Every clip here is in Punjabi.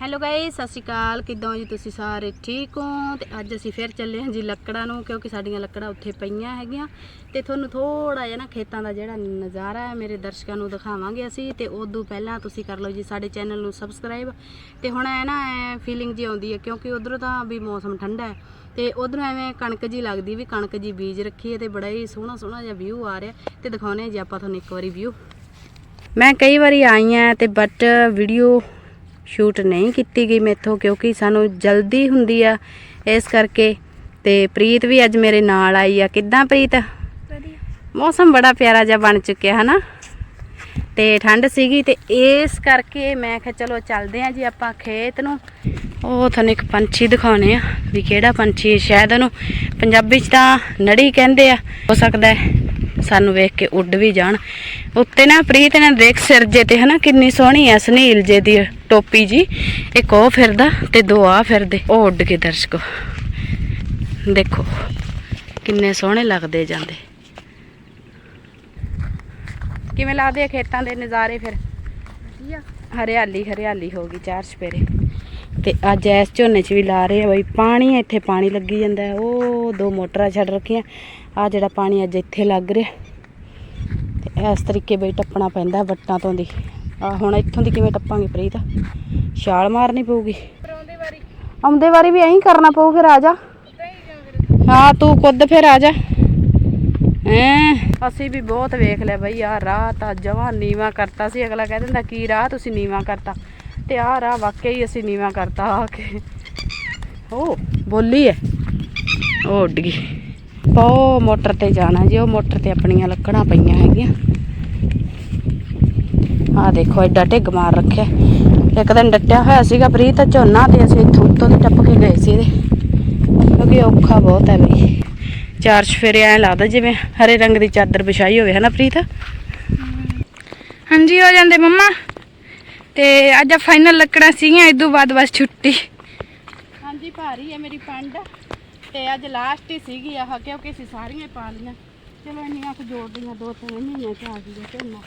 ਹੈਲੋ ਗਾਇਸ ਸਤਿ ਸ਼੍ਰੀ ਅਕਾਲ। ਕਿਦਾਂ ਜੀ ਤੁਸੀਂ ਸਾਰੇ? ਠੀਕ ਹੋ? ਤੇ ਅੱਜ ਅਸੀਂ ਫਿਰ ਚੱਲੇ ਹਾਂ ਜੀ ਲੱਕੜਾਂ ਨੂੰ, ਕਿਉਂਕਿ ਸਾਡੀਆਂ ਲੱਕੜਾਂ ਉੱਥੇ ਪਈਆਂ ਹੈਗੀਆਂ। ਤੇ ਤੁਹਾਨੂੰ ਥੋੜਾ ਜਿਹਾ ਨਾ ਖੇਤਾਂ ਦਾ ਜਿਹੜਾ ਨਜ਼ਾਰਾ ਹੈ, ਮੇਰੇ ਦਰਸ਼ਕਾਂ ਨੂੰ ਦਿਖਾਵਾਂਗੇ ਅਸੀਂ। ਤੇ ਉਦੋਂ ਪਹਿਲਾਂ ਤੁਸੀਂ ਕਰ ਲਓ ਜੀ ਸਾਡੇ ਚੈਨਲ ਨੂੰ ਸਬਸਕ੍ਰਾਈਬ ਤੇ ਹੁਣ ਐ ਨਾ ਫੀਲਿੰਗ ਜੀ ਆਉਂਦੀ ਹੈ, ਕਿਉਂਕਿ ਉਧਰੋਂ ਤਾਂ ਵੀ ਮੌਸਮ ਠੰਡਾ ਹੈ। ਤੇ ਉਧਰੋਂ ਐਵੇਂ ਕਣਕ ਜੀ ਲੱਗਦੀ ਵੀ ਕਣਕ ਜੀ ਬੀਜ ਰੱਖੀ ਹੈ ਤੇ ਬੜਾ ਹੀ ਸੋਹਣਾ ਸੋਹਣਾ ਜਿਹਾ ਵਿਊ ਆ ਰਿਹਾ ਤੇ ਦਿਖਾਉਨੇ ਆ ਜੀ ਆਪਾਂ ਤੁਹਾਨੂੰ ਇੱਕ ਵਾਰੀ ਵਿਊ ਮੈਂ ਕਈ ਵਾਰੀ ਆਈ ਆ ਤੇ ਬਟ ਵੀਡੀਓ ਸ਼ੂਟ ਨਹੀਂ ਕੀਤੀ ਗਈ ਮੇਥੋਂ ਕਿਉਂਕਿ ਸਾਨੂੰ ਜਲਦੀ ਹੁੰਦੀ ਆ ਇਸ ਕਰਕੇ। ਤੇ ਪ੍ਰੀਤ ਵੀ ਅੱਜ ਮੇਰੇ ਨਾਲ ਆਈ ਆ। ਕਿੱਦਾਂ ਪ੍ਰੀਤ? ਮੌਸਮ ਬੜਾ ਪਿਆਰਾ ਜਿਹਾ ਬਣ ਚੁੱਕਿਆ ਹਨਾ? ਤੇ ਠੰਡ ਸੀਗੀ ਤੇ ਇਸ ਕਰਕੇ ਮੈਂ ਕਿਹਾ ਚਲੋ ਚੱਲਦੇ ਆ ਜੀ ਆਪਾਂ ਖੇਤ ਨੂੰ। ਉਹ ਤੁਹਾਨੂੰ ਇੱਕ ਪੰਛੀ ਦਿਖਾਉਣੇ ਆ ਵੀ ਕਿਹੜਾ ਪੰਛੀ ਹੈ। ਸ਼ਾਇਦ ਉਹਨੂੰ ਪੰਜਾਬੀ ਚ ਤਾਂ ਨੜੀ ਕਹਿੰਦੇ ਆ ਹੋ ਸਕਦਾ ਹੈ। ਸਾਨੂੰ ਵੇਖ ਕੇ ਉੱਡ ਵੀ ਜਾਣ। ਉੱਤੇ ਨਾ ਪ੍ਰੀਤ ਨੇ ਦੇਖ ਸਿਰ ਜੇ ਤੇ ਹਨਾ ਕਿੰਨੀ ਸੋਹਣੀ ਆ ਸੁਨੀਲ ਜੇ ਦੀ ਟੋਪੀ ਜੀ। ਇੱਕ ਉਹ ਫਿਰਦਾ ਤੇ ਦੋ ਆ ਫਿਰਦੇ। ਉਹ ਉੱਡ ਕੇ ਦਰਸ਼ਕੋ। ਦੇਖੋ ਕਿੰਨੇ ਸੋਹਣੇ ਲੱਗਦੇ ਜਾਂਦੇ। ਕਿਵੇਂ ਲੱਗਦੇ ਆ ਖੇਤਾਂ ਦੇ ਨਜ਼ਾਰੇ ਫਿਰ? ਹਰਿਆਲੀ ਹਰਿਆਲੀ ਹੋ ਗਈ ਚਾਰ ਚਪੇਰੇ ਤੇ ਅੱਜ ਇਸ ਝੋਨੇ 'ਚ ਵੀ ਲਾ ਰਹੇ ਆ ਬਈ, ਪਾਣੀ ਇੱਥੇ ਪਾਣੀ ਲੱਗੀ ਜਾਂਦਾ ਉਹ ਦੋ ਮੋਟਰਾਂ ਛੱਡ ਰੱਖੀਆਂ। ਆ ਜਿਹੜਾ ਪਾਣੀ ਅੱਜ ਇੱਥੇ ਲੱਗ ਰਿਹਾ। ਤੇ ਇਸ ਤਰੀਕੇ ਬਈ ਟੱਪਣਾ ਪੈਂਦਾ ਵੱਟਾਂ ਤੋਂ ਦੀ। ਆ ਹੁਣ ਇੱਥੋਂ ਦੀ ਕਿਵੇਂ ਟੱਪਾਂਗੇ ਪ੍ਰੀਤ? ਛਾਲ ਮਾਰਨੀ ਪਊਗੀ। ਆਉਂਦੇ ਵਾਰੀ ਵੀ ਐਂ ਕਰਨਾ ਪਊ ਫਿਰ ਆ ਜਾ ਹਾਂ, ਤੂੰ ਕੁੱਦ ਫਿਰ ਆ ਜਾ। ਹੈਂ? ਅਸੀਂ ਵੀ ਬਹੁਤ ਵੇਖ ਲਿਆ ਬਈ ਆ ਰਾਹ ਤਾਂ ਜਮਾਂ ਨੀਵਾ ਕਰਤਾ ਸੀ। ਅਗਲਾ ਕਹਿ ਦਿੰਦਾ, ਕੀ ਰਾਹ ਤੁਸੀਂ ਨੀਵਾ ਕਰਤਾ? ਤੇ ਆ ਵਾਕਈ ਅਸੀਂ ਨੀਵਾ ਕਰਤਾ ਆ ਕੇ। ਉਹ ਬੋਲੀ ਹੈ ਉਹ ਉੱਡ ਗਈ। ਉਹ ਮੋਟਰ ਤੇ ਜਾਣਾ ਜੀ ਉਹ ਮੋਟਰ ਤੇ ਆਪਣੀਆਂ ਲੱਕੜਾਂ ਪਈਆਂ ਹੈਗੀਆਂ। ਆ ਦੇਖੋ ਐਡਾ ਢਿੱਗ ਮਾਰ ਰੱਖਿਆ। ਇੱਕ ਦਿਨ ਡੱਟਿਆ ਹੋਇਆ ਸੀਗਾ ਪ੍ਰੀਤ ਝੋਨਾ ਤੇ ਅਸੀਂ ਇੱਥੋਂ ਉੱਤੋਂ ਦੀ ਟੱਪ ਕੇ ਗਏ ਸੀ ਇਹਦੇ। ਕਿਉਂਕਿ ਔਖਾ ਬਹੁਤ ਹੈ ਬਈ। ਚਾਰ ਚਫੇਰੇ ਐ ਲੱਗਦਾ ਜਿਵੇਂ ਹਰੇ ਰੰਗ ਦੀ ਚਾਦਰ ਵਿਛਾਈ ਹੋਵੇ ਹਨਾ ਪ੍ਰੀਤ? ਹਾਂਜੀ ਹੋ ਜਾਂਦੇ ਮੰਮਾ। ਤੇ ਅੱਜ ਫਾਈਨਲ ਲੱਕੜਾਂ ਸੀਗੀਆਂ ਇਦੋਂ ਬਾਅਦ ਬਸ ਛੁੱਟੀ। ਹਾਂਜੀ ਭਾਰੀ ਹੈ ਮੇਰੀ ਪੰਡ। ਤੇ ਅੱਜ ਲਾਸਟ ਹੀ ਸੀਗੀ ਆਹ ਕਿਉਂਕਿ ਅਸੀਂ ਸਾਰੀਆਂ ਹੀ ਪਾ ਲਈਆਂ। ਚਲੋ ਇੰਨੀਆਂ ਕੁ ਜੋੜਦੀਆਂ ਦੋ ਤਿੰਨ ਮਹੀਨਿਆਂ ਚ ਆ ਗਈਆਂ ਝੋਨਾ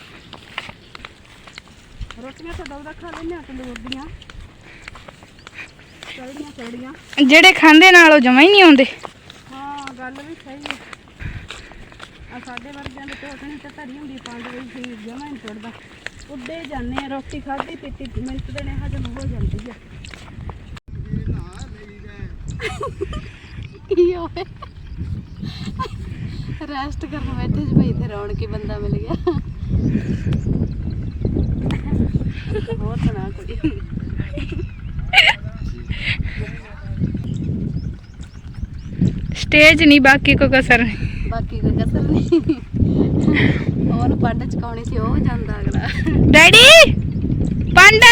ਰੋਟੀਆਂ ਤਾਂ ਦੌੜਾ ਖਾ ਲੈਂਦੇ ਆ ਤੰਦੂਰ ਦੀਆਂ। ਚੜੀਆਂ ਚੜੀਆਂ ਜਿਹੜੇ ਖਾਂਦੇ ਨਾਲ ਉਹ ਜਮਾ ਹੀ ਨਹੀਂ ਆਉਂਦੇ। ਹਾਂ ਗੱਲ ਵੀ ਸਹੀ ਹੈ। ਆ ਸਾਡੇ ਵਰਗਿਆਂ ਦੇ ਟੋਟਣੀ ਤੇ ਧਰੀ ਹੁੰਦੀ ਪੰਜ ਵਜੇ ਜਮਾ ਨਹੀਂ ਟੁੱਟਦਾ ਉੱਡੇ ਜਾਂਦੇ ਆ ਰੋਟੀ ਖਾਧੀ ਪੀਤੀ ਮਿੰਟ ਦੇ ਨੇ ਹਜਮ ਹੋ ਜਾਂਦੀ ਆ। ਕੀ ਹੋਵੇ ਰੈਸਟ ਕਰਨ ਬੈਠੇ ਸੀ ਭਾਈ ਤੇ ਰੌਣਕੀ ਬੰਦਾ ਮਿਲ ਗਿਆ। ਹੋਰ ਸੁਣਾ ਕੋਈ? ਸਟੇਜ ਨਹੀਂ ਬਾਕੀ ਕੋਈ ਕਸਰ ਬਾਕੀ ਕੋਈ ਕਸਰ ਨਹੀਂ। ਉਹਨੂੰ ਪੰਡ ਚਕਾਉਣੀ ਸੀ ਉਹ ਜਾਂਦਾ ਅਗਲਾ। ਡੈਡੀ ਪੰਡ।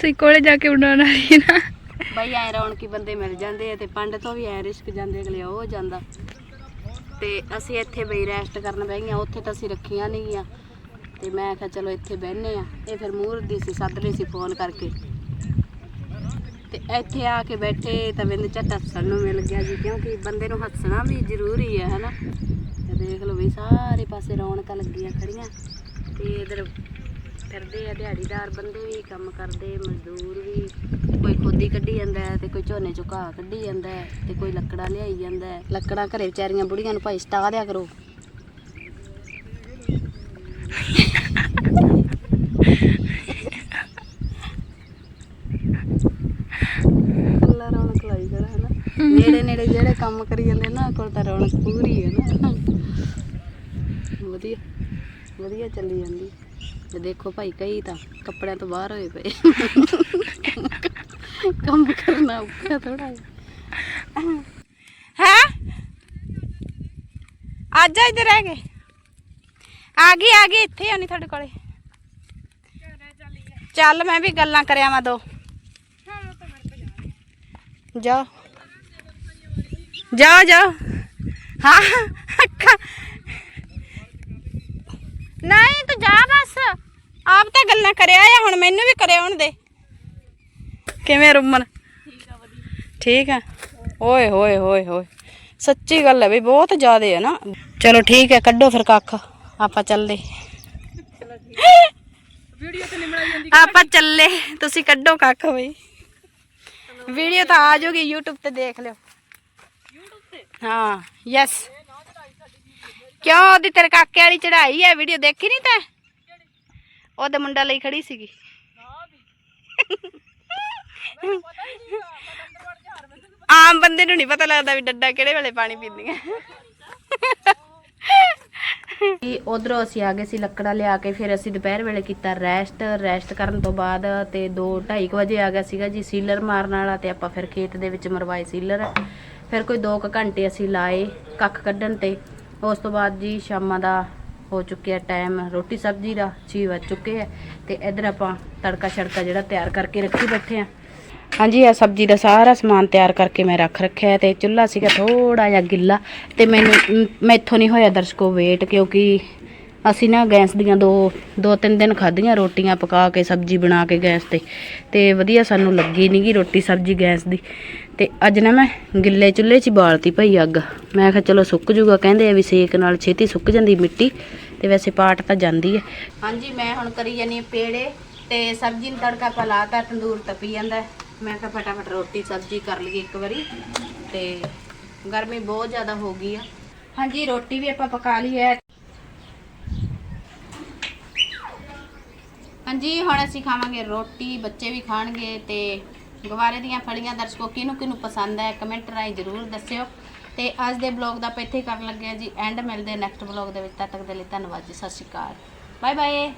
ਸਹੀ ਕੋਲੇ ਜਾ ਕੇ ਉਡਾਉਣ ਹੈ ਨਾ। ਬਈ ਐ ਰੌਣਕੀ ਬੰਦੇ ਮਿਲ ਜਾਂਦੇ ਆ ਤੇ ਪੰਡ ਤੋਂ ਵੀ ਐ ਰਿਸਕ ਜਾਂਦੇ ਅਗਲੇ ਉਹ ਜਾਂਦਾ। ਤੇ ਅਸੀਂ ਇੱਥੇ ਬਈ ਰੈਸਟ ਕਰਨ ਬਹਿ ਗਈਆਂ ਉੱਥੇ ਤਾਂ ਅਸੀਂ ਰੱਖੀਆਂ ਨਹੀਂ ਗੀਆਂ ਤੇ ਮੈਂ ਕਿਹਾ ਚਲੋ ਇੱਥੇ ਬਹਿਨੇ ਆ। ਇਹ ਫਿਰ ਮੂਹਰ ਦੀ ਸੀ ਸੱਦ ਲਈ ਸੀ ਫੋਨ ਕਰਕੇ। ਤੇ ਇੱਥੇ ਆ ਕੇ ਬੈਠੇ ਤਾਂ ਬਿੰਦ ਝੱਟ ਹੱਸਣ ਨੂੰ ਮਿਲ ਗਿਆ ਜੀ, ਕਿਉਂਕਿ ਬੰਦੇ ਨੂੰ ਹੱਸਣਾ ਵੀ ਜ਼ਰੂਰੀ ਹੈ ਹਨਾ? ਤੇ ਦੇਖ ਲਓ ਵੀ ਸਾਰੇ ਪਾਸੇ ਰੌਣਕਾਂ ਲੱਗੀਆਂ ਖੜੀਆਂ। ਤੇ ਇਧਰ ਫਿਰਦੇ ਆ ਦਿਹਾੜੀਦਾਰ, ਬੰਦੇ ਵੀ ਕੰਮ ਕਰਦੇ, ਮਜ਼ਦੂਰ ਵੀ। ਕੋਈ ਖੋਦੀ ਕੱਢੀ ਜਾਂਦਾ ਹੈ ਤੇ ਕੋਈ ਝੋਨੇ ਚੋਂ ਕੱਢੀ ਜਾਂਦਾ ਹੈ ਤੇ ਕੋਈ ਲੱਕੜਾਂ ਲਿਆਈ ਜਾਂਦਾ ਲੱਕੜਾਂ ਘਰੇ ਵਿਚਾਰੀਆਂ ਬੁੜੀਆਂ ਨੂੰ ਭਾਈ ਸਟਾ ਦਿਆ ਕਰੋ ਅੱਲਾ ਰੌਣਕ ਲਾਈ ਜਰਾ ਹੈ ਨਾ ਨੇੜੇ ਨੇੜੇ ਜਿਹੜੇ ਕੰਮ ਕਰੀ ਜਾਂਦੇ ਨਾ ਕੋਲ ਤਾਂ ਰੌਣਕ ਪੂਰੀ ਹੈ ਨਾ। ਵਧੀਆ ਵਧੀਆ ਚੱਲੀ ਜਾਂਦੀ। ਤੇ ਦੇਖੋ ਭਾਈ ਕਈ ਤਾਂ ਕੱਪੜਿਆਂ ਤੋਂ ਬਾਹਰ ਹੋਏ ਪਏ। ਕੰਮ ਕਰਨਾ ਔਖਾ ਥੋੜਾ ਹੈ। ਅੱਜ ਇੱਧਰ ਰਹਿ ਗਏ। ਆ ਗਈ ਆ ਗਈ ਇੱਥੇ ਆਣੀ ਤੁਹਾਡੇ ਕੋਲੇ। ਚੱਲ ਮੈਂ ਵੀ ਗੱਲਾਂ ਕਰਿਆ ਮੈਂ ਦੋ ਜਾਓ ਜਾਓ ਜਾਓ ਹਾਂ ਅੱਖਾਂ ਨਹੀਂ ਤੂੰ ਜਾ ਬਸ ਆਪ ਤਾਂ ਗੱਲਾਂ ਕਰਿਆ ਆ ਹੁਣ ਮੈਨੂੰ ਵੀ ਕਰਿਆ ਹੁਣ ਦੇ ਕਿਵੇਂ ਰੁਮਨ ਠੀਕ ਆ ਓਏ ਹੋਏ ਹੋਏ ਹੋਏ ਸੱਚੀ ਗੱਲ ਹੈ ਵੀ ਬਹੁਤ ਜ਼ਿਆਦੇ ਹੈ ਨਾ ਚਲੋ ਠੀਕ ਹੈ ਕੱਢੋ ਫਿਰ ਕੱਖ ਆਪਾਂ ਚੱਲਦੇ ਆਪਾਂ ਚੱਲੇ ਤੁਸੀਂ ਕੱਢੋ ਕੱਖ ਬਈ ਵੀਡੀਓ ਤਾਂ ਆ ਜਾਊਗੀ YouTube ਤੇ ਦੇਖ ਲਿਓ ਹਾਂ ਯੈਸ ਕਿਉਂ? ਉਹਦੀ ਤੇਰੇ ਕਾਕੇ ਵਾਲੀ ਚੜਾਈ ਹੈ ਵੀਡੀਓ ਦੇਖੀ ਨਹੀਂ ਤੈਂ? ਉਹਦੇ ਮੁੰਡਾ ਲਈ ਖੜੀ ਸੀਗੀ। ਆਮ ਬੰਦੇ ਨੂੰ ਨਹੀਂ ਪਤਾ ਲੱਗਦਾ ਵੀ ਡੱਡਾ ਕਿਹੜੇ ਵੇਲੇ ਪਾਣੀ ਪੀਂਦੀਆਂ ਕਿ ਉਧਰੋਂ ਅਸੀਂ ਆ ਗਏ ਸੀ ਲੱਕੜਾ ਲਿਆ ਕੇ, ਫਿਰ ਅਸੀਂ ਦੁਪਹਿਰ ਵੇਲੇ ਕੀਤਾ ਰੈਸਟ। ਰੈਸਟ ਕਰਨ ਤੋਂ ਬਾਅਦ ਤੇ 2:30 ਵਜੇ ਆ ਗਿਆ ਸੀਗਾ ਜੀ ਸੀਲਰ ਮਾਰਨ ਵਾਲਾ ਤੇ ਆਪਾਂ ਫਿਰ ਖੇਤ ਦੇ ਵਿੱਚ ਮਰਵਾਏ ਸੀਲਰ। ਫਿਰ ਕੋਈ 2 ਘੰਟੇ ਅਸੀਂ ਲਾਏ ਕੱਖ ਕੱਢਣ ਤੇ। ਉਸ ਤੋਂ ਬਾਅਦ ਜੀ ਸ਼ਾਮਾਂ ਦਾ ਹੋ ਚੁੱਕਿਆ ਟਾਈਮ ਰੋਟੀ ਸਬਜ਼ੀ ਦਾ 6 ਵੱਜ ਚੁੱਕੇ ਆ ਤੇ ਇੱਧਰ ਆਪਾਂ ਤੜਕਾ ਛੜਕਾ ਜਿਹੜਾ ਤਿਆਰ ਕਰਕੇ ਰੱਖੀ ਬੈਠੇ ਆ। ਹਾਂਜੀ ਆ ਸਬਜ਼ੀ ਦਾ ਸਾਰਾ ਸਮਾਨ ਤਿਆਰ ਕਰਕੇ ਮੈਂ ਰੱਖ ਰੱਖਿਆ ਹੈ ਤੇ ਚੁੱਲ੍ਹਾ ਸੀਗਾ ਥੋੜਾ ਜਿਹਾ ਗਿੱਲਾ ਤੇ ਮੈਨੂੰ ਮ, ਮੈਥੋਂ ਨਹੀਂ ਹੋਇਆ ਦਰਸ਼ਕੋ ਵੇਟ ਕਿਉਂਕਿ ਅਸੀਂ ਨਾ ਗੈਸ ਦੀਆਂ ਦੋ ਦੋ ਤਿੰਨ ਦਿਨ ਖਾਧੀਆਂ ਰੋਟੀਆਂ ਪਕਾ ਕੇ ਸਬਜ਼ੀ ਬਣਾ ਕੇ ਗੈਸ ਤੇ। ਤੇ ਵਧੀਆ ਸਾਨੂੰ ਲੱਗੀ ਨਹੀਂਗੀ ਰੋਟੀ ਸਬਜ਼ੀ ਗੈਸ ਦੀ। ਤੇ ਅੱਜ ਨਾ ਮੈਂ ਗਿੱਲੇ ਚੁੱਲ੍ਹੇ 'ਚ ਹੀ ਬਾਲਤੀ ਭਈ ਅੱਗ। ਮੈਂ ਕਿਹਾ ਚਲੋ ਸੁੱਕ ਜੂਗਾ, ਕਹਿੰਦੇ ਆ ਵੀ ਸੇਕ ਨਾਲ ਛੇਤੀ ਸੁੱਕ ਜਾਂਦੀ ਮਿੱਟੀ, ਤੇ ਵੈਸੇ ਪਾਟ ਤਾਂ ਜਾਂਦੀ ਹੈ। ਹਾਂਜੀ, ਮੈਂ ਹੁਣ ਕਰੀ ਜਾਨੀ ਪੇੜੇ, ਤੇ ਸਬਜ਼ੀ ਨੂੰ ਤੜਕਾ ਪਾ ਲਾਤਾ, ਤੰਦੂਰ ਤਪੀ ਜਾਂਦਾ। ਮੈਂ ਕਿਹਾ ਫਟਾਫਟ ਰੋਟੀ ਸਬਜ਼ੀ ਕਰ ਲਈਏ ਇੱਕ ਵਾਰੀ, ਤੇ ਗਰਮੀ ਬਹੁਤ ਜ਼ਿਆਦਾ ਹੋ ਗਈ ਆ। ਹਾਂਜੀ, ਰੋਟੀ ਵੀ ਆਪਾਂ ਪਕਾ ਲਈ ਹੈ ਹਾਂਜੀ, ਹੁਣ ਅਸੀਂ ਖਾਵਾਂਗੇ ਰੋਟੀ, ਬੱਚੇ ਵੀ ਖਾਣਗੇ ਤੇ ਗਵਾਰੇ ਦੀਆਂ ਫਲੀਆਂ ਦਰਸ਼ਕੋ, ਕਿਹਨੂੰ ਕਿਹਨੂੰ ਪਸੰਦ ਹੈ ਕਮੈਂਟ ਰਾਹੀਂ ਜ਼ਰੂਰ ਦੱਸਿਓ। ਤੇ ਅੱਜ ਦੇ ਬਲੌਗ ਦਾ ਆਪਾਂ ਇੱਥੇ ਹੀ ਕਰਨ ਲੱਗੇ ਹਾਂ ਜੀ ਐਂਡ ਮਿਲਦੇ ਨੈਕਸਟ ਬਲੌਗ ਦੇ ਵਿੱਚ, ਤਦ ਤੱਕ ਦੇ ਲਈ ਧੰਨਵਾਦ ਜੀ, ਸਤਿ ਸ਼੍ਰੀ ਅਕਾਲ। Bye bye